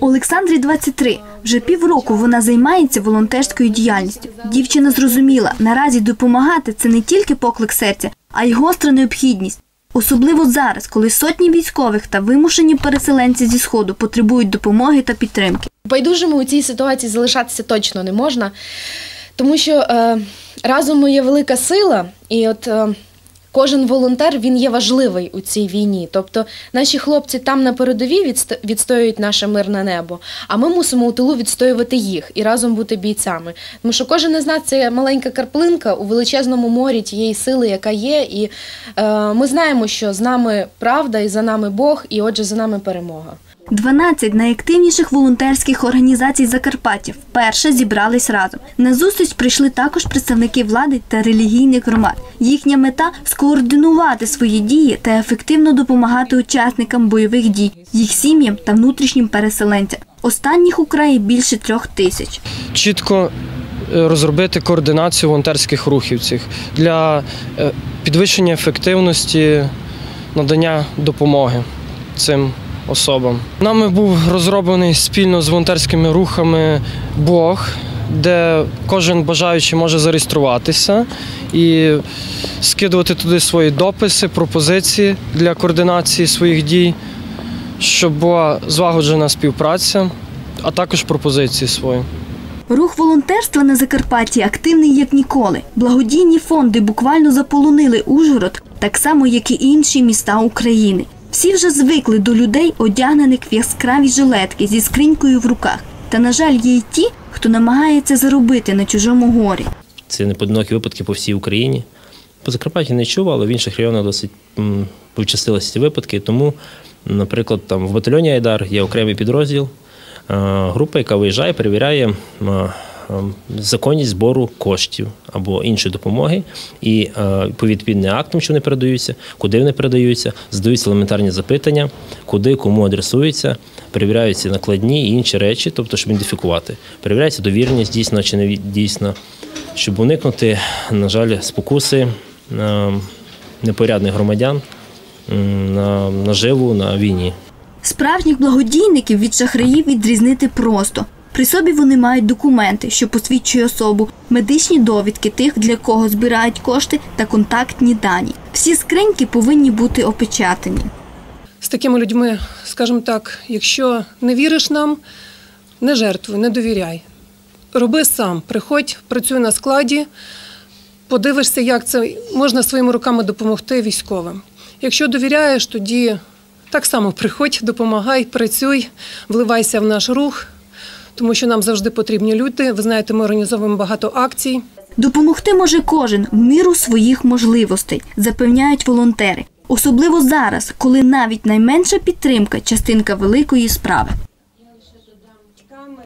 Олександрі 23. Вже півроку вона займається волонтерською діяльністю. Дівчина зрозуміла, наразі допомагати це не тільки поклик серця, а й гостра необхідність. Особливо зараз, коли сотні військових та вимушені переселенці зі сходу потребують допомоги та підтримки. Байдужими у цій ситуації залишатися точно не можна, тому що е, разом є велика сила, і от е, кожен волонтер він є важливий у цій війні. Тобто наші хлопці там на передовій відстоюють наше мирне небо, а ми мусимо у тилу відстоювати їх і разом бути бійцями. Тому що кожен із нас це маленька карплинка у величезному морі тієї сили, яка є. І е, ми знаємо, що з нами правда, і за нами Бог, і отже, за нами перемога. 12 найактивніших волонтерських організацій Закарпаття вперше зібрались разом. На зустріч прийшли також представники влади та релігійних громад. Їхня мета скоординувати свої дії та ефективно допомагати учасникам бойових дій, їх сім'ям та внутрішнім переселенцям. Останніх у краї більше трьох тисяч. чітко е, розробити координацію волонтерських рухів цих для е, підвищення ефективності надання допомоги цим особам. Нами був розроблений спільно з волонтерськими рухами блог, де кожен бажаючий може зареєструватися і скидувати туди свої дописи, пропозиції для координації своїх дій, щоб була злагоджена співпраця, а також пропозиції свої. Рух волонтерства на Закарпатті активний як ніколи. Благодійні фонди буквально заполонили Ужгород, так само як і інші міста України. Всі вже звикли до людей, одягнених в яскраві жилетки зі скринькою в руках. Та, на жаль, є й ті, хто намагається заробити на чужому горі. Це неподинокі випадки по всій Україні. По Закарпатті не чув, але в інших районах досить повчастилися ці випадки. Тому, наприклад, там в батальйоні Айдар є окремий підрозділ, група, яка виїжджає, перевіряє законність збору коштів або іншої допомоги, і е, по відповідним актам, що вони передаються, куди вони передаються, задаються елементарні запитання, куди, кому адресуються, перевіряються накладні і інші речі, тобто, щоб ідентифікувати. Перевіряється довіреність дійсно чи не дійсно, щоб уникнути, на жаль, спокуси е, непорядних громадян на наживу на війні. Справжніх благодійників від шахраїв відрізнити просто. При собі вони мають документи, що посвідчує особу, медичні довідки тих, для кого збирають кошти, та контактні дані. Всі скриньки повинні бути опечатані. з такими людьми, скажімо так, якщо не віриш нам, не жертвуй, не довіряй. Роби сам, приходь, працюй на складі, подивишся, як це можна своїми руками допомогти військовим. Якщо довіряєш, тоді так само приходь, допомагай, працюй, вливайся в наш рух, тому що нам завжди потрібні люди. Ви знаєте, ми організовуємо багато акцій. Допомогти може кожен в міру своїх можливостей, запевняють волонтери. Особливо зараз, коли навіть найменша підтримка частинка великої справи.